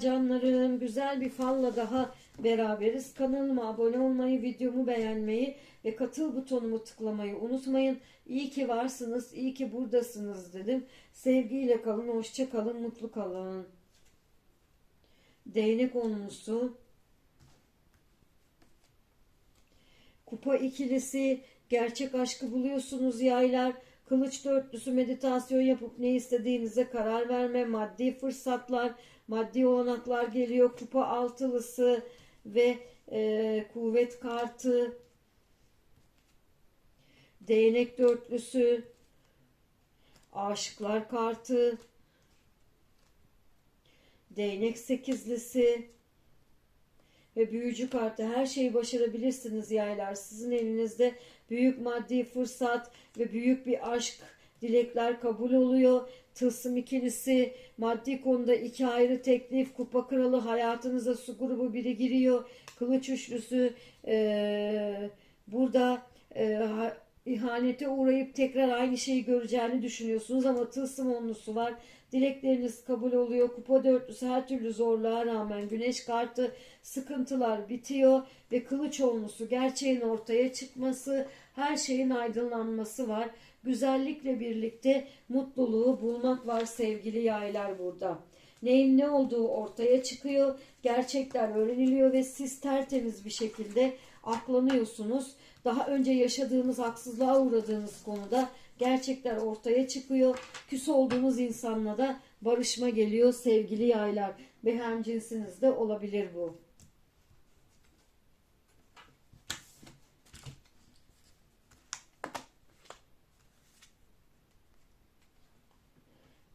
canlarım. Güzel bir falla daha beraberiz. Kanalıma abone olmayı, videomu beğenmeyi ve katıl butonumu tıklamayı unutmayın. İyi ki varsınız, iyi ki buradasınız dedim. Sevgiyle kalın, hoşça kalın, mutlu kalın. Değnek onlusu. Kupa ikilisi, gerçek aşkı buluyorsunuz yaylar. Kılıç dörtlüsü meditasyon yapıp ne istediğinize karar verme, maddi fırsatlar, maddi olanaklar geliyor. Kupa altılısı ve e, kuvvet kartı, değnek dörtlüsü, aşıklar kartı, değnek sekizlisi, ve büyücü kartı her şeyi başarabilirsiniz yaylar. Sizin elinizde büyük maddi fırsat ve büyük bir aşk dilekler kabul oluyor. Tılsım ikilisi, maddi konuda iki ayrı teklif, kupa kralı hayatınıza su grubu biri giriyor. Kılıç üçlüsü eee, burada ha- ihanete uğrayıp tekrar aynı şeyi göreceğini düşünüyorsunuz ama tılsım onlusu var. Dilekleriniz kabul oluyor. Kupa dörtlüsü her türlü zorluğa rağmen güneş kartı sıkıntılar bitiyor ve kılıç onlusu gerçeğin ortaya çıkması, her şeyin aydınlanması var. Güzellikle birlikte mutluluğu bulmak var sevgili yaylar burada. Neyin ne olduğu ortaya çıkıyor, gerçekler öğreniliyor ve siz tertemiz bir şekilde aklanıyorsunuz. Daha önce yaşadığınız haksızlığa uğradığınız konuda gerçekler ortaya çıkıyor. Küs olduğunuz insanla da barışma geliyor sevgili yaylar. Ve hem cinsinizde olabilir bu.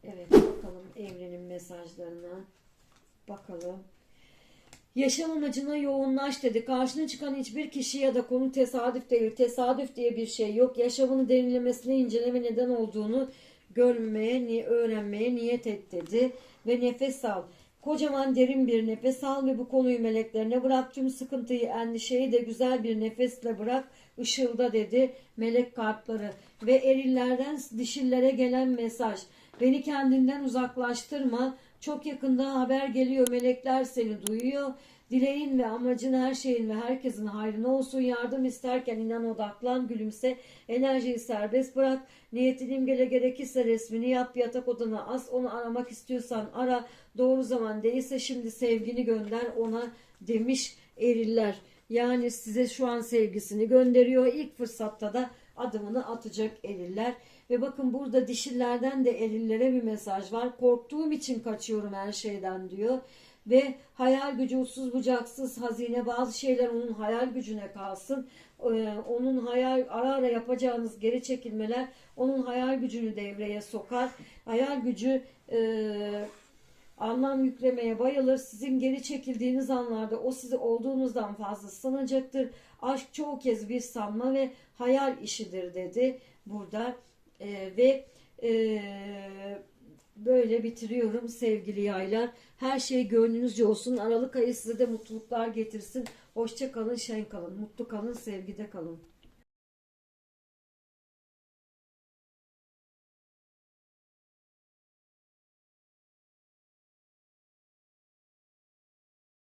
Evet bakalım evrenin mesajlarına. Bakalım. Yaşam amacına yoğunlaş dedi. Karşına çıkan hiçbir kişi ya da konu tesadüf değil. Tesadüf diye bir şey yok. Yaşamını derinlemesine inceleme neden olduğunu görmeye, öğrenmeye niyet et dedi. Ve nefes al. Kocaman derin bir nefes al ve bu konuyu meleklerine bırak. Tüm sıkıntıyı, endişeyi de güzel bir nefesle bırak. Işılda dedi melek kartları. Ve erillerden dişillere gelen mesaj. Beni kendinden uzaklaştırma. Çok yakında haber geliyor. Melekler seni duyuyor. Dileğin ve amacın her şeyin ve herkesin hayrına olsun. Yardım isterken inan odaklan, gülümse. Enerjiyi serbest bırak. Niyetin imgele gerekirse resmini yap. Yatak odana as. Onu aramak istiyorsan ara. Doğru zaman değilse şimdi sevgini gönder ona demiş eriller. Yani size şu an sevgisini gönderiyor. İlk fırsatta da adımını atacak eriller. Ve bakın burada dişillerden de erillere bir mesaj var. Korktuğum için kaçıyorum her şeyden diyor. Ve hayal gücü uçsuz bucaksız hazine bazı şeyler onun hayal gücüne kalsın. Ee, onun hayal ara ara yapacağınız geri çekilmeler onun hayal gücünü devreye sokar. Hayal gücü e, anlam yüklemeye bayılır. Sizin geri çekildiğiniz anlarda o sizi olduğunuzdan fazla sanacaktır. Aşk çoğu kez bir sanma ve hayal işidir dedi burada. Ee, ve e, böyle bitiriyorum sevgili yaylar. Her şey gönlünüzce olsun. Aralık ayı size de mutluluklar getirsin. Hoşça kalın, şen kalın. Mutlu kalın, sevgide kalın.